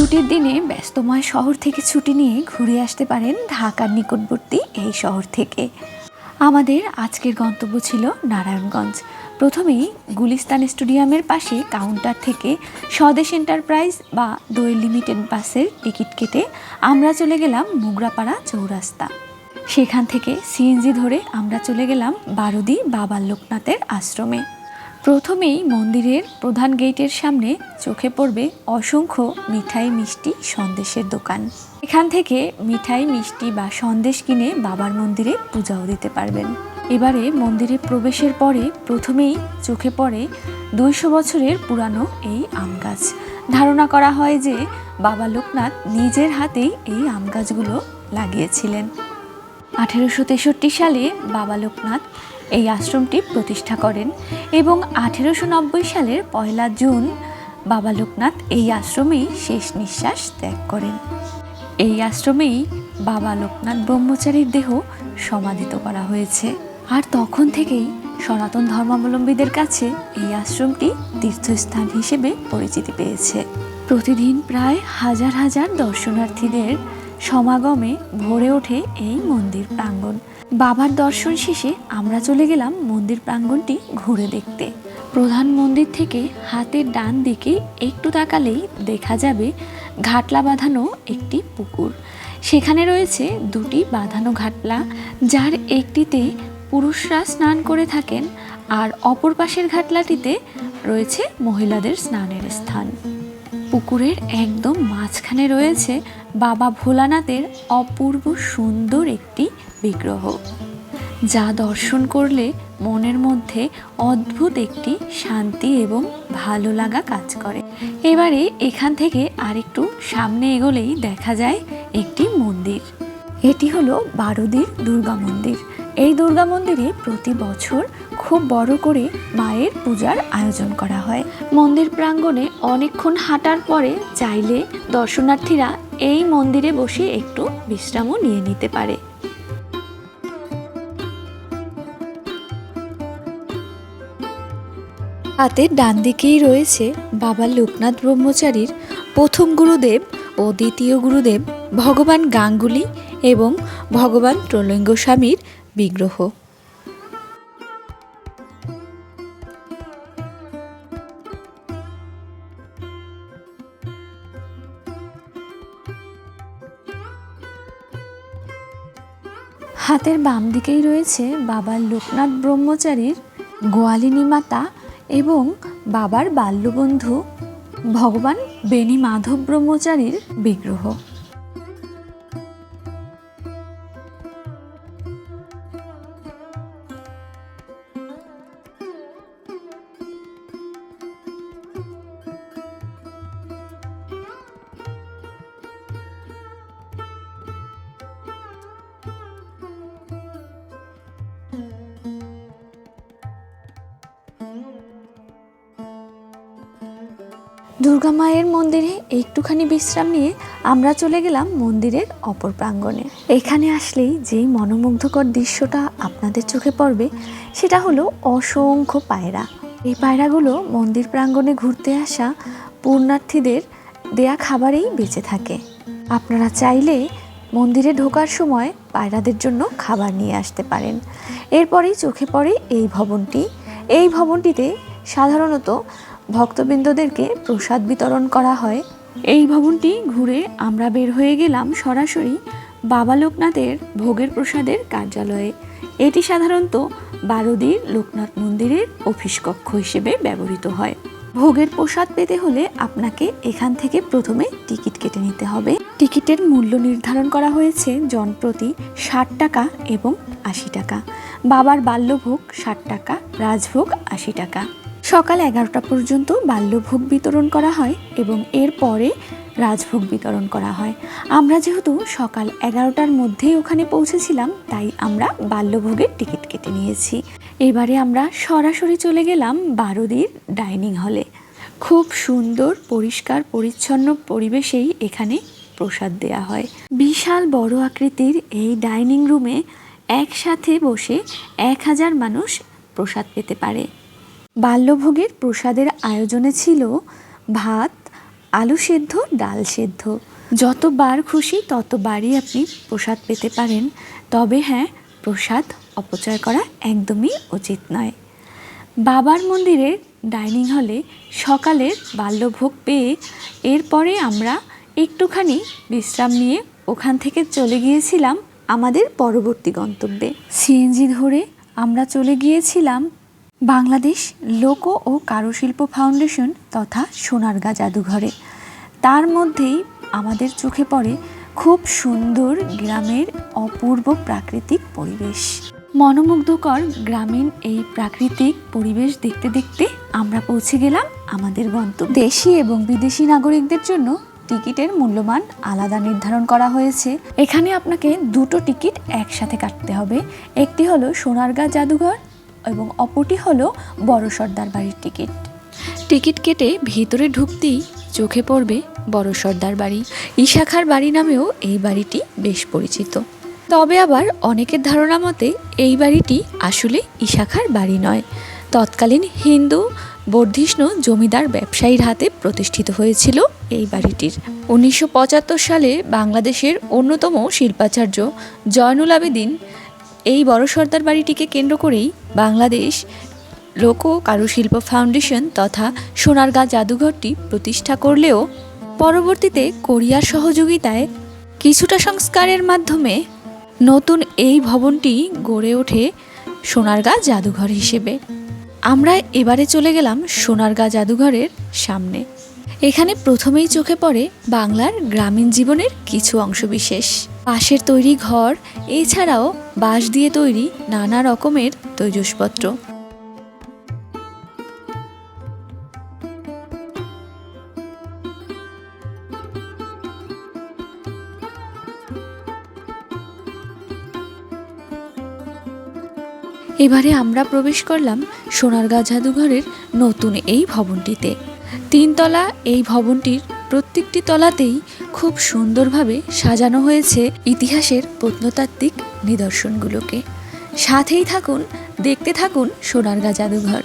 ছুটির দিনে ব্যস্তময় শহর থেকে ছুটি নিয়ে ঘুরে আসতে পারেন ঢাকার নিকটবর্তী এই শহর থেকে। আমাদের আজকের গন্তব্য ছিল নারায়ণগঞ্জ। প্রথমেই গুলিস্তান স্টেডিয়ামের পাশে কাউন্টার থেকে স্বদেশ এন্টারপ্রাইজ বা দই লিমিটেড বাসের টিকিট কেটে আমরা চলে গেলাম মুগরাপাড়া চৌরাস্তা। সেখান থেকে সিএনজি ধরে আমরা চলে গেলাম বারুদি বাবা লোকনাথের আশ্রমে। প্রথমেই মন্দিরের প্রধান গেটের সামনে চোখে পড়বে অসংখ্য মিঠাই মিষ্টি সন্দেশের দোকান। এখান থেকে মিঠাই, মিষ্টি বা সন্দেশ কিনে বাবার মন্দিরে পূজাও দিতে পারবেন। এবারে মন্দিরে প্রবেশের পরে প্রথমেই চোখে পড়ে দুইশো বছরের পুরানো এই আম গাছ। ধারণা করা হয় যে বাবা লোকনাথ নিজের হাতেই এই আম গাছগুলো লাগিয়েছিলেন। আঠেরোশো তেষট্টি সালে বাবা লোকনাথ এই আশ্রমটি প্রতিষ্ঠা করেন এবং আঠেরোশো নব্বই সালের পয়লা জুন বাবা লোকনাথ এই আশ্রমেই শেষ নিঃশ্বাস ত্যাগ করেন। এই আশ্রমেই বাবা লোকনাথ ব্রহ্মচারীর দেহ সমাধিত করা হয়েছে। আর তখন থেকেই সনাতন ধর্মাবলম্বীদের কাছে এই আশ্রমটি তীর্থস্থান হিসেবে পরিচিতি পেয়েছে। প্রতিদিন প্রায় হাজার হাজার দর্শনার্থীদের সমাগমে ভরে ওঠে এই মন্দির প্রাঙ্গণ। বাবার দর্শন শেষে আমরা চলে গেলাম মন্দির প্রাঙ্গণটি ঘুরে দেখতে। প্রধান মন্দির থেকে হাতের ডান দিকে একটু তাকালেই দেখা যাবে ঘাটলা বাঁধানো একটি পুকুর। সেখানে রয়েছে দুটি বাঁধানো ঘাটলা, যার একটিতে পুরুষরা স্নান করে থাকেন আর অপর পাশের ঘাটলাটিতে রয়েছে মহিলাদের স্নানের স্থান। পুকুরের একদম মাঝখানে রয়েছে বাবা ভোলানাথের অপূর্ব সুন্দর একটি বিগ্রহ, যা দর্শন করলে মনের মধ্যে অদ্ভুত একটি শান্তি এবং ভালো লাগা কাজ করে। এবারে এখান থেকে আরেকটু সামনে এগোলেই দেখা যায় একটি মন্দির। এটি হলো বারুদির দুর্গা মন্দির। এই দুর্গা মন্দিরে প্রতি বছর খুব বড় করে মায়ের পূজার আয়োজন করা হয়। মন্দির প্রাঙ্গণে অনেকক্ষণ হাঁটার পরে চাইলে দর্শনার্থীরা এই মন্দিরে বসে একটু বিশ্রামও নিয়ে নিতে পারে। হাতের ডান দিকেই রয়েছে বাবা লোকনাথ ব্রহ্মচারীর প্রথম গুরুদেব ও দ্বিতীয় গুরুদেব ভগবান গাঙ্গুলি এবং ভগবান ত্রৈলঙ্গ স্বামীর বিগ্রহ। হাতের বাম দিকেই রয়েছে বাবা লোকনাথ ব্রহ্মচারীর গোয়ালিনী মাতা এবং বাবার বাল্যবন্ধু ভগবান বেণী মাধব ব্রহ্মচারীর বিগ্রহ। দুর্গা মায়ের মন্দিরে একটুখানি বিশ্রাম নিয়ে আমরা চলে গেলাম মন্দিরের অপর প্রাঙ্গণে। এখানে আসলেই যেই মনোমুগ্ধকর দৃশ্যটা আপনাদের চোখে পড়বে, সেটা হলো অসংখ্য পায়রা। এই পায়রাগুলো মন্দির প্রাঙ্গণে ঘুরতে আসা পূর্ণার্থীদের দেয়া খাবারেই বেঁচে থাকে। আপনারা চাইলে মন্দিরে ঢোকার সময় পায়রাদের জন্য খাবার নিয়ে আসতে পারেন। এরপরেই চোখে পড়ে এই ভবনটি। এই ভবনটিতে সাধারণত ভক্তবৃন্দদেরকে প্রসাদ বিতরণ করা হয়। এই ভবনটি ঘুরে আমরা বের হয়ে গেলাম সরাসরি বাবা লোকনাথের ভোগের প্রসাদের কার্যালয়ে। এটি সাধারণত বারুদির লোকনাথ মন্দিরের অফিস কক্ষ হিসেবে ব্যবহৃত হয়। ভোগের প্রসাদ পেতে হলে আপনাকে এখান থেকে প্রথমে টিকিট কেটে নিতে হবে। টিকিটের মূল্য নির্ধারণ করা হয়েছে জনপ্রতি ষাট টাকা এবং আশি টাকা। বাবার বাল্যভোগ ষাট টাকা, রাজভোগ আশি টাকা। সকাল এগারোটা পর্যন্ত বাল্যভোগ বিতরণ করা হয় এবং এর পরে রাজভোগ বিতরণ করা হয়। আমরা যেহেতু সকাল এগারোটার মধ্যেই ওখানে পৌঁছেছিলাম, তাই আমরা বাল্যভোগের টিকিট কেটে নিয়েছি। এবারে আমরা সরাসরি চলে গেলাম বারোদির ডাইনিং হলে। খুব সুন্দর, পরিষ্কার, পরিচ্ছন্ন পরিবেশেই এখানে প্রসাদ দেয়া হয়। বিশাল বড় আকৃতির এই ডাইনিং রুমে একসাথে বসে এক হাজার মানুষ প্রসাদ পেতে পারে। বাল্যভোগের প্রসাদের আয়োজনে ছিল ভাত, আলু সেদ্ধ, ডাল সেদ্ধ। যতবার খুশি ততবারই আপনি প্রসাদ পেতে পারেন। তবে হ্যাঁ প্রসাদ অপচয় করা একদমই উচিত নয়। বাবার মন্দিরের ডাইনিং হলে সকালের বাল্যভোগ পেয়ে এরপরে আমরা একটুখানি বিশ্রাম নিয়ে ওখান থেকে চলে গিয়েছিলাম আমাদের পরবর্তী গন্তব্যে। সিএনজি ধরে আমরা চলে গিয়েছিলাম বাংলাদেশ লোক ও কারুশিল্প ফাউন্ডেশন তথা সোনারগাঁ জাদুঘরে। তার মধ্যেই আমাদের চোখে পড়ে খুব সুন্দর গ্রামের অপূর্ব প্রাকৃতিক পরিবেশ। মনোমুগ্ধকর গ্রামীণ এই প্রাকৃতিক পরিবেশ দেখতে দেখতে আমরা পৌঁছে গেলাম আমাদের গন্তব্য। দেশি এবং বিদেশি নাগরিকদের জন্য টিকিটের মূল্যমান আলাদা নির্ধারণ করা হয়েছে। এখানে আপনাকে দুটো টিকিট একসাথে কাটতে হবে। একটি হলো সোনারগাঁ জাদুঘর এবং অপরটি হলো বড় সর্দার বাড়ির টিকিট। টিকিট কেটে ভিতরে ঢুকতেই চোখে পড়বে বড় সর্দার বাড়ি। ইশাখার বাড়ি নামেও এই বাড়িটি বেশ পরিচিত। তবে আবার অনেকের ধারণা মতে এই বাড়িটি আসলে ইশাখার বাড়ি নয়। তৎকালীন হিন্দু, বর্ধিষ্ণু জমিদার ব্যবসায়ীর হাতে প্রতিষ্ঠিত হয়েছিল এই বাড়িটির। উনিশশো পঁচাত্তর সালে বাংলাদেশের অন্যতম শিল্পাচার্য জয়নুল আবেদিন এই বড় সর্দার বাড়িটিকে কেন্দ্র করেই বাংলাদেশ লোক কারুশিল্প ফাউন্ডেশন তথা সোনারগাঁ জাদুঘরটি প্রতিষ্ঠা করলেও পরবর্তীতে কোরিয়ার সহযোগিতায় কিছুটা সংস্কারের মাধ্যমে নতুন এই ভবনটি গড়ে ওঠে সোনারগাঁ জাদুঘর হিসেবে। আমরা এবারে চলে গেলাম সোনারগাঁ জাদুঘরের সামনে। এখানে প্রথমেই চোখে পড়ে বাংলার গ্রামীণ জীবনের কিছু অংশবিশেষ। বাঁশের তৈরি ঘর, এছাড়াও বাঁশ দিয়ে তৈরি নানা রকমের তৈজসপত্র। এবারে আমরা প্রবেশ করলাম সোনারগাঁ জাদুঘরের নতুন এই ভবনটিতে। তিনতলা এই ভবনটির প্রত্যেকটি তলাতেই খুব সুন্দরভাবে সাজানো হয়েছে ইতিহাসের প্রত্নতাত্ত্বিক নিদর্শনগুলোকে। সাথেই থাকুন, দেখতে থাকুন সোনারগাঁ জাদুঘর।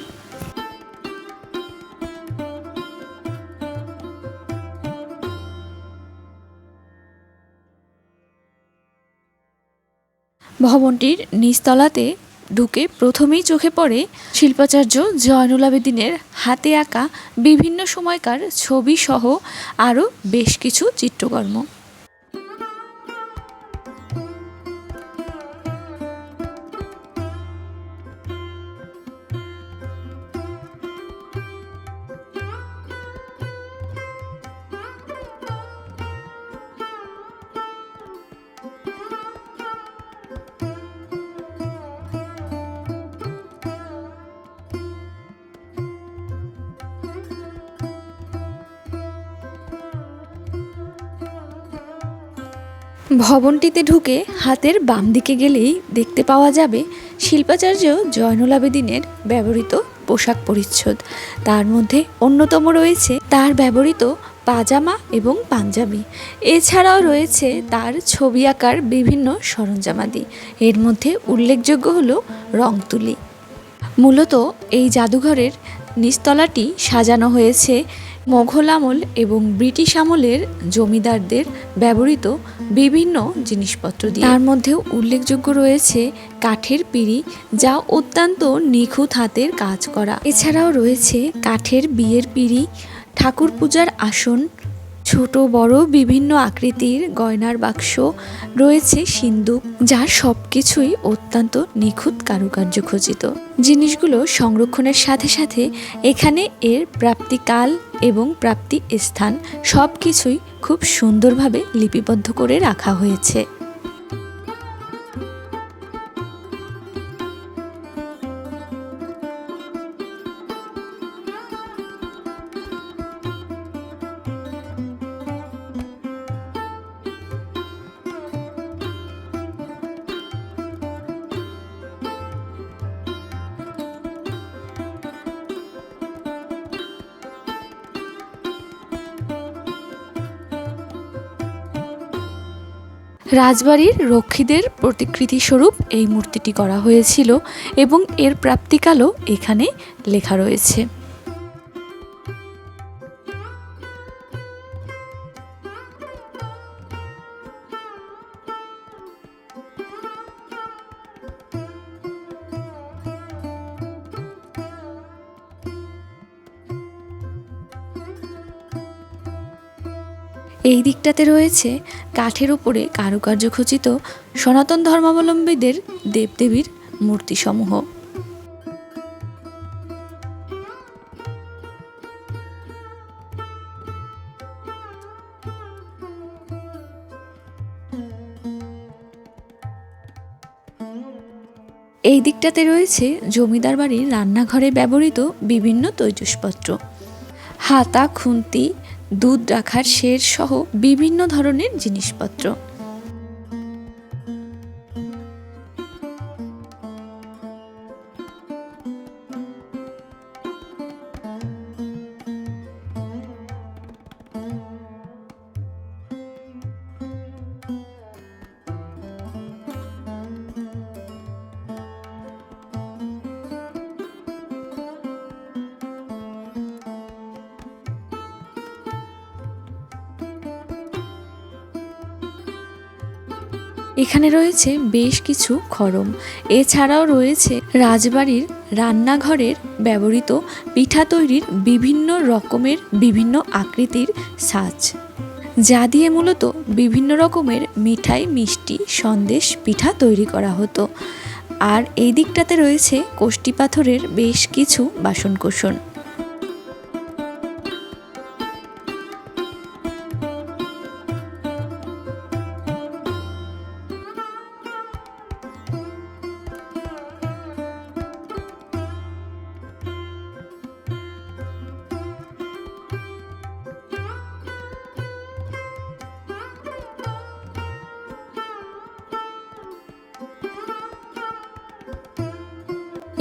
ভবনটির নিচতলাতে ঢুকে প্রথমেই চোখে পড়ে শিল্পাচার্য জয়নুল আবেদিনের হাতে আঁকা বিভিন্ন সময়কার ছবি সহ আরও বেশ কিছু চিত্রকর্ম। ভবনটিতে ঢুকে হাতের বাম দিকে গেলেই দেখতে পাওয়া যাবে শিল্পাচার্য জয়নুল আবেদিনের ব্যবহৃত পোশাক পরিচ্ছদ। তার মধ্যে অন্যতম রয়েছে তার ব্যবহৃত পাজামা এবং পাঞ্জাবি। এছাড়াও রয়েছে তার ছবি আঁকার বিভিন্ন সরঞ্জামাদি। এর মধ্যে উল্লেখযোগ্য হলো রং তুলি মূলত এই জাদুঘরের নিচতলাটি সাজানো হয়েছে মোঘল আমল এবং ব্রিটিশ আমলের জমিদারদের ব্যবহৃত বিভিন্ন জিনিসপত্র দিয়ে। তার মধ্যেও উল্লেখযোগ্য রয়েছে কাঠের পিড়ি, যা অত্যন্ত নিখুঁত হাতের কাজ করা। এছাড়াও রয়েছে কাঠের বিয়ের পিড়ি ঠাকুর পূজার আসন ছোট, বড় বিভিন্ন আকৃতির গয়নার বাক্স রয়েছে সিন্দুক যার সব কিছুই অত্যন্ত নিখুঁত কারুকার্য খচিত। জিনিসগুলো সংরক্ষণের সাথে সাথে এখানে এর প্রাপ্তিকাল এবং প্রাপ্তি স্থান সব কিছুই খুব সুন্দরভাবে লিপিবদ্ধ করে রাখা হয়েছে। রাজবাড়ির রক্ষীদের প্রতিকৃতি স্বরূপ এই মূর্তিটি করা হয়েছিল এবং এর প্রাপ্তিকালও এখানে লেখা রয়েছে। এই দিকটাতে রয়েছে কাঠের ওপরে কারুকার্য খচিত সনাতন ধর্মাবলম্বীদের দেবদেবীর মূর্তিসমূহ। এই দিকটাতে রয়েছে জমিদার বাড়ির রান্নাঘরে ব্যবহৃত বিভিন্ন তৈজসপত্র। হাতা, খুন্তি দুধ রাখার শের সহ বিভিন্ন ধরনের জিনিসপত্র। এখানে রয়েছে বেশ কিছু খরম। এছাড়াও রয়েছে রাজবাড়ির রান্নাঘরের ব্যবহৃত পিঠা তৈরির বিভিন্ন রকমের বিভিন্ন আকৃতির সাজ, যা দিয়ে মূলত বিভিন্ন রকমের মিঠাই, মিষ্টি, সন্দেশ পিঠা তৈরি করা হতো। আর এই দিকটাতে রয়েছে কোষ্টি পাথরের বেশ কিছু বাসনকোসন।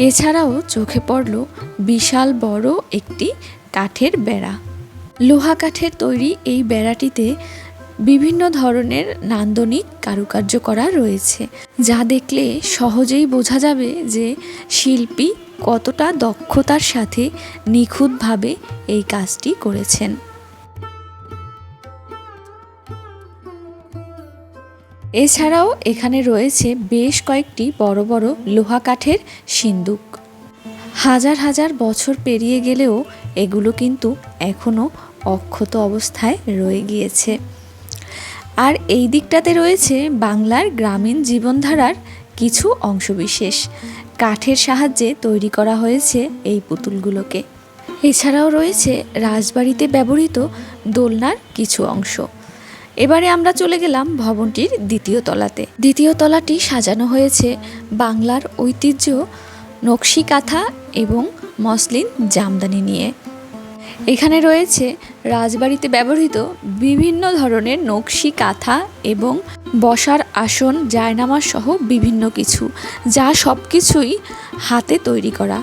এছাড়াও চোখে পড়ল বিশাল বড় একটি কাঠের বেড়া। লোহা কাঠের তৈরি এই বেড়াটিতে বিভিন্ন ধরনের নান্দনিক কারুকার্য করা রয়েছে, যা দেখলে সহজেই বোঝা যাবে যে শিল্পী কতটা দক্ষতার সাথে নিখুঁতভাবে এই কাজটি করেছেন। এছাড়াও এখানে রয়েছে বেশ কয়েকটি বড় বড় লোহা কাঠের সিন্দুক। হাজার হাজার বছর পেরিয়ে গেলেও এগুলো কিন্তু এখনও অক্ষত অবস্থায় রয়ে গিয়েছে। আর এই দিকটাতে রয়েছে বাংলার গ্রামীণ জীবনধারার কিছু অংশবিশেষ। কাঠের সাহায্যে তৈরি করা হয়েছে এই পুতুলগুলোকে। এছাড়াও রয়েছে রাজবাড়িতে ব্যবহৃত দোলনার কিছু অংশ। এবারে আমরা চলে গেলাম ভবনটির দ্বিতীয় তলাতে। দ্বিতীয় তলাটি সাজানো হয়েছে বাংলার ঐতিহ্য নকশি কাঁথা এবং মসলিন জামদানি নিয়ে। এখানে রয়েছে রাজবাড়িতে ব্যবহৃত বিভিন্ন ধরনের নকশি কাঁথা এবং বসার আসন জায়নামা সহ বিভিন্ন কিছু, যা সব কিছুই হাতে তৈরি করা।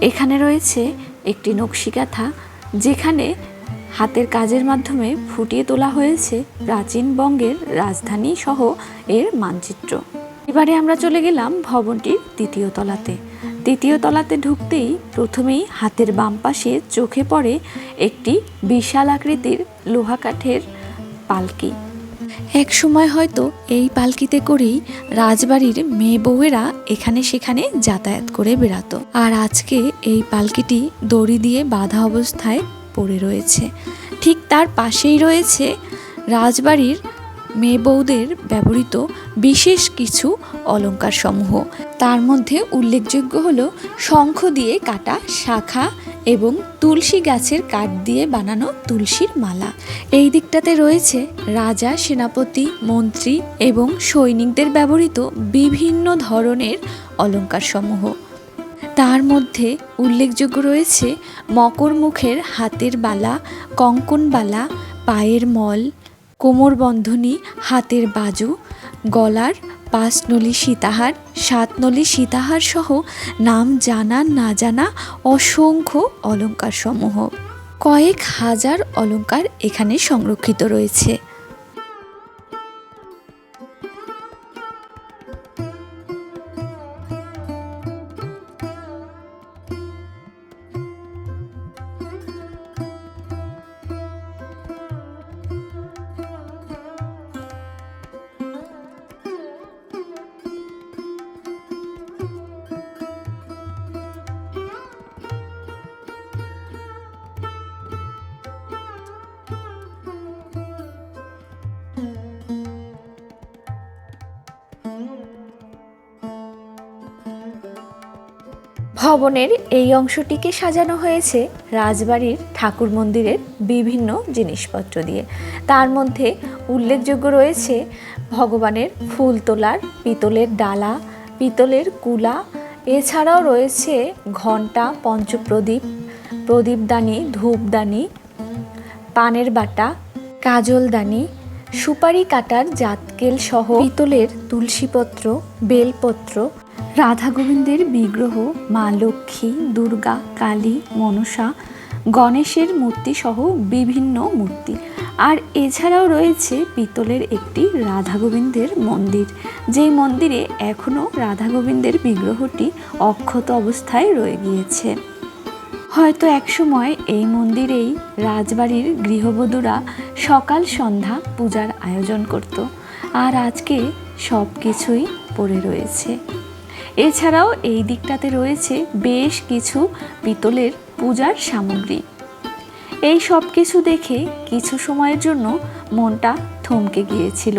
এখানে রয়েছে একটি নকশিকাথা, যেখানে হাতের কাজের মাধ্যমে ফুটিয়ে তোলা হয়েছে প্রাচীন বঙ্গের রাজধানী সহ এর মানচিত্র। এবারে আমরা চলে গেলাম ভবনটির তৃতীয় তলাতে। তৃতীয় তলাতে ঢুকতেই প্রথমেই হাতের বাম পাশে চোখে পড়ে একটি বিশাল আকৃতির লোহা কাঠের পালকি। এক সময় হয়তো এই পালকিতে করেই রাজবাড়ির মেয়ে বউয়েরা এখানে সেখানে যাতায়াত করে বেড়াতো। আর আজকে এই পালকিটি দড়ি দিয়ে বাধা অবস্থায় পড়ে রয়েছে। ঠিক তার পাশেই রয়েছে রাজবাড়ির মেয়ে বউদের ব্যবহৃত বিশেষ কিছু অলংকার সমূহ তার মধ্যে উল্লেখযোগ্য হলো শঙ্খ দিয়ে কাটা শাখা এবং তুলসী গাছের কাঠ দিয়ে বানানো তুলসীর মালা। এই দিকটাতে রয়েছে রাজা, সেনাপতি, মন্ত্রী এবং সৈনিকদের ব্যবহৃত বিভিন্ন ধরনের অলংকার সমূহ তার মধ্যে উল্লেখযোগ্য রয়েছে মকর মুখের হাতের বালা, কঙ্কন বালা, পায়ের মল, কোমরবন্ধনী, হাতের বাজু, গলার পাঁচনলি সীতাহার সাতনলি সীতাহার সহ নাম জানা, না জানা অসংখ্য অলঙ্কারসমূহ। কয়েক হাজার অলঙ্কার এখানে সংরক্ষিত রয়েছে। ভবনের এই অংশটিকে সাজানো হয়েছে রাজবাড়ির ঠাকুর মন্দিরের বিভিন্ন জিনিসপত্র দিয়ে। তার মধ্যে উল্লেখযোগ্য রয়েছে ভগবানের ফুল তোলার পিতলের ডালা, পিতলের কুলা, এছাড়াও রয়েছে ঘণ্টা, পঞ্চপ্রদীপ, প্রদীপদানি, ধূপদানি, পানের বাটা, কাজলদানি, সুপারি কাটার জাতকেল সহ পিতলের তুলসীপত্র, বেলপত্র রাধা গোবিন্দের বিগ্রহ, মা লক্ষ্মী, দুর্গা, কালী, মনসা, গণেশের মূর্তি সহ বিভিন্ন মূর্তি। আর এছাড়াও রয়েছে পিতলের একটি রাধা গোবিন্দের মন্দির। যেই মন্দিরে এখনও রাধা গোবিন্দের বিগ্রহটি অক্ষত অবস্থায় রয়ে গিয়েছে। হয়তো একসময় এই মন্দিরেই রাজবাড়ির গৃহবধূরা সকাল সন্ধ্যা পূজার আয়োজন করত। আর আজকে সব কিছুই পড়ে রয়েছে। এছাড়াও এই দিকটাতে রয়েছে বেশ কিছু পিতলের পূজার সামগ্রী। এই সব কিছু দেখে কিছু সময়ের জন্য মনটা থমকে গিয়েছিল,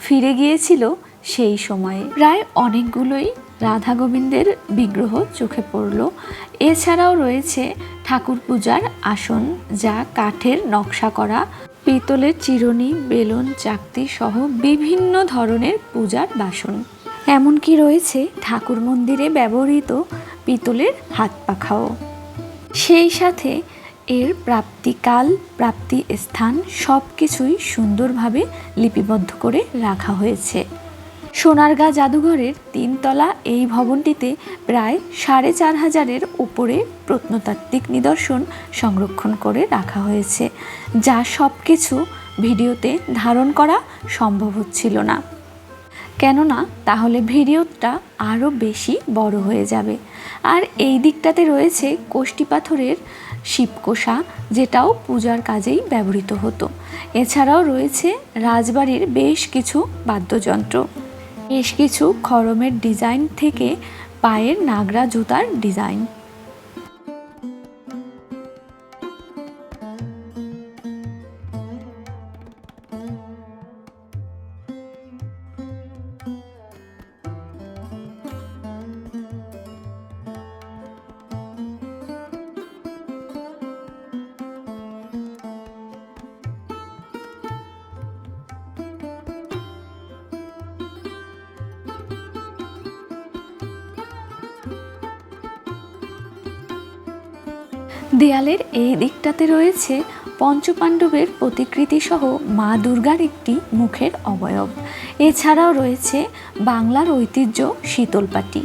ফিরে গিয়েছিল সেই সময়ে। প্রায় অনেকগুলোই রাধা গোবিন্দের বিগ্রহ চোখে পড়ল। এছাড়াও রয়েছে ঠাকুর পূজার আসন যা কাঠের নকশা করা, পিতলের চিরুনি, বেলুন, চাকতি সহ বিভিন্ন ধরনের পূজার বাসন। এমনকি রয়েছে ঠাকুর মন্দিরে ব্যবহৃত পিতলের হাত পাখাও। সেই সাথে এর প্রাপ্তিকাল প্রাপ্তি স্থান সব কিছুই সুন্দরভাবে লিপিবদ্ধ করে রাখা হয়েছে। সোনারগাঁ জাদুঘরের তিনতলা এই ভবনটিতে প্রায় সাড়ে চার হাজারের উপরে প্রত্নতাত্ত্বিক নিদর্শন সংরক্ষণ করে রাখা হয়েছে, যা সব কিছু ভিডিওতে ধারণ করা সম্ভব হচ্ছিল না। কেননা তাহলে ভিডিওটা আরও বেশি বড় হয়ে যাবে। আর এই দিকটাতে রয়েছে কোষ্টি পাথরের শিবকোষা, যেটাও পূজার কাজেই ব্যবহৃত হতো। এছাড়াও রয়েছে রাজবাড়ির বেশ কিছু বাদ্যযন্ত্র। বেশ কিছু খরমের ডিজাইন থেকে পায়ের নাগরা জুতার ডিজাইন। দেয়ালের এই দিকটাতে রয়েছে পঞ্চপাণ্ডবের প্রতিকৃতি সহ মা দুর্গার একটি মুখের অবয়ব। এছাড়াও রয়েছে বাংলার ঐতিহ্য শীতলপাটি।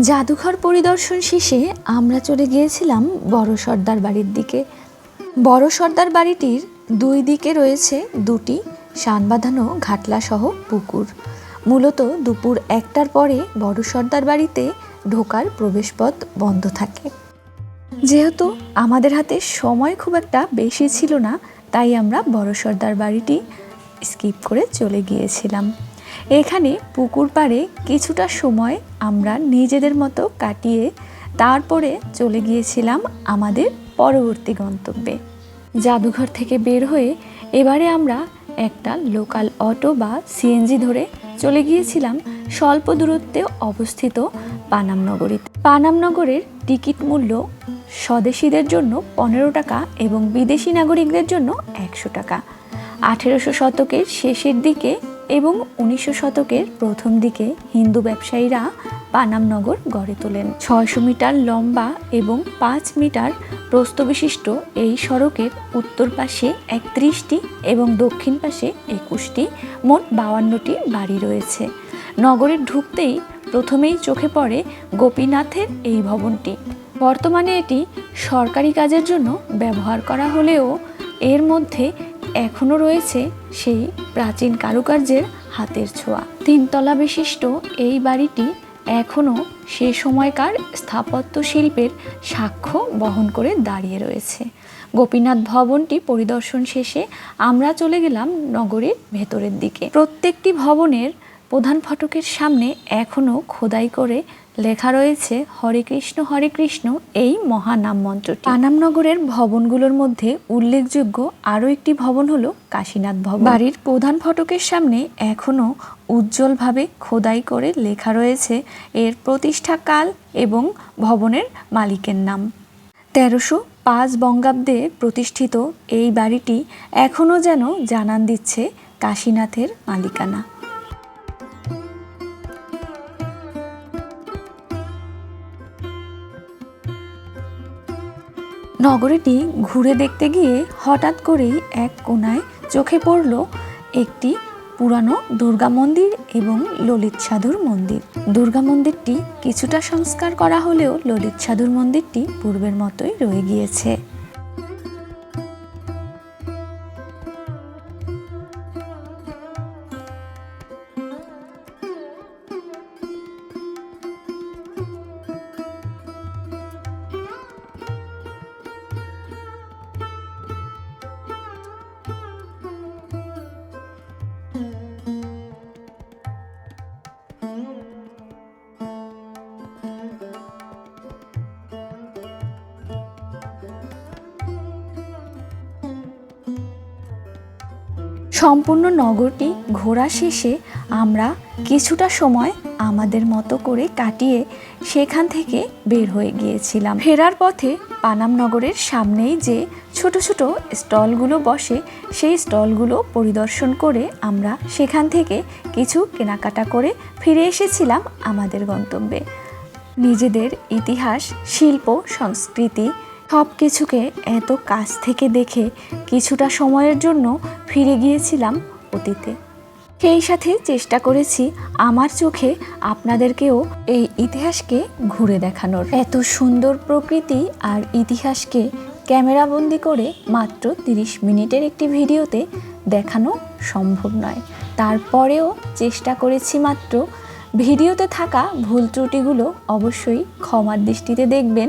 জাদুঘর পরিদর্শন শেষে আমরা চলে গিয়েছিলাম বড় সর্দার বাড়ির দিকে। বড় সর্দার বাড়িটির দুই দিকে রয়েছে দুটি শান বাঁধানো ঘাটলা সহ পুকুর। মূলত দুপুর একটার পরে বড় সর্দার বাড়িতে ঢোকার প্রবেশপথ বন্ধ থাকে। যেহেতু আমাদের হাতে সময় খুব একটা বেশি ছিল না, তাই আমরা বড় সর্দার বাড়িটি স্কিপ করে চলে গিয়েছিলাম। এখানে পুকুর পাড়ে কিছুটা সময় আমরা নিজেদের মতো কাটিয়ে তারপরে চলে গিয়েছিলাম আমাদের পরবর্তী গন্তব্যে। জাদুঘর থেকে বের হয়ে এবারে আমরা একটা লোকাল অটো বা সিএনজি ধরে চলে গিয়েছিলাম স্বল্প দূরত্বে অবস্থিত পানাম নগরীতে। পানাম নগরের টিকিট মূল্য স্বদেশীদের জন্য পনেরো টাকা এবং বিদেশি নাগরিকদের জন্য একশো টাকা। আঠেরোশো শতকের শেষের দিকে এবং উনিশশো শতকের প্রথম দিকে হিন্দু ব্যবসায়ীরা পানাম নগর গড়ে তোলেন। ছয়শো মিটার লম্বা এবং পাঁচ মিটার প্রস্থবিশিষ্ট এই সড়কের উত্তর পাশে একত্রিশটি এবং দক্ষিণ পাশে একুশটি, মোট বাউান্নটি বাড়ি রয়েছে। নগরে ঢুকতেই প্রথমেই চোখে পড়ে গোপীনাথের এই ভবনটি। বর্তমানে এটি সরকারি কাজের জন্য ব্যবহার করা হলেও এর মধ্যে এখনও রয়েছে সেই প্রাচীন কারুকার্যের হাতের ছোঁয়া। তিনতলা বিশিষ্ট এই বাড়িটি এখনও সে সময়কার স্থাপত্য শিল্পের সাক্ষ্য বহন করে দাঁড়িয়ে রয়েছে। গোপীনাথ ভবনটি পরিদর্শন শেষে আমরা চলে গেলাম নগরের ভেতরের দিকে। প্রত্যেকটি ভবনের প্রধান ফটকের সামনে এখনও খোদাই করে লেখা রয়েছে, হরে কৃষ্ণ হরে কৃষ্ণ এই মহানাম মন্ত্রটি পানামনগরের ভবনগুলোর মধ্যে উল্লেখযোগ্য আরও একটি ভবন হলো কাশীনাথ ভবন। বাড়ির প্রধান ফটকের সামনে এখনও উজ্জ্বলভাবে খোদাই করে লেখা রয়েছে এর প্রতিষ্ঠাকাল এবং ভবনের মালিকের নাম। তেরোশো পাঁচ বঙ্গাব্দে প্রতিষ্ঠিত এই বাড়িটি এখনও যেন জানান দিচ্ছে কাশীনাথের মালিকানা। নগরীটি ঘুরে দেখতে গিয়ে হঠাৎ করেই এক কোনায় চোখে পড়ল একটি পুরানো দুর্গা মন্দির এবং ললিত সাধুর মন্দির। দুর্গা মন্দিরটি কিছুটা সংস্কার করা হলেও ললিত সাধুর মন্দিরটি পূর্বের মতোই রয়ে গিয়েছে। সম্পূর্ণ নগরটি ঘোরা শেষে আমরা কিছুটা সময় আমাদের মতো করে কাটিয়ে সেখান থেকে বের হয়ে গিয়েছিলাম। ফেরার পথে পানাম নগরের সামনেই যে ছোট ছোট স্টলগুলো বসে, সেই স্টলগুলো পরিদর্শন করে আমরা সেখান থেকে কিছু কেনাকাটা করে ফিরে এসেছিলাম আমাদের গন্তব্যে। নিজেদের ইতিহাস, শিল্প, সংস্কৃতি সব কিছুকে এত কাছ থেকে দেখে কিছুটা সময়ের জন্য ফিরে গিয়েছিলাম অতীতে। সেই সাথে চেষ্টা করেছি আমার চোখে আপনাদেরকেও এই ইতিহাসকে ঘুরে দেখানোর। এত সুন্দর প্রকৃতি আর ইতিহাসকে ক্যামেরাবন্দি করে মাত্র 30 মিনিটের একটি ভিডিওতে দেখানো সম্ভব নয়। তারপরেও চেষ্টা করেছি মাত্র। ভিডিওতে থাকা ভুল ত্রুটিগুলো অবশ্যই ক্ষমার দৃষ্টিতে দেখবেন।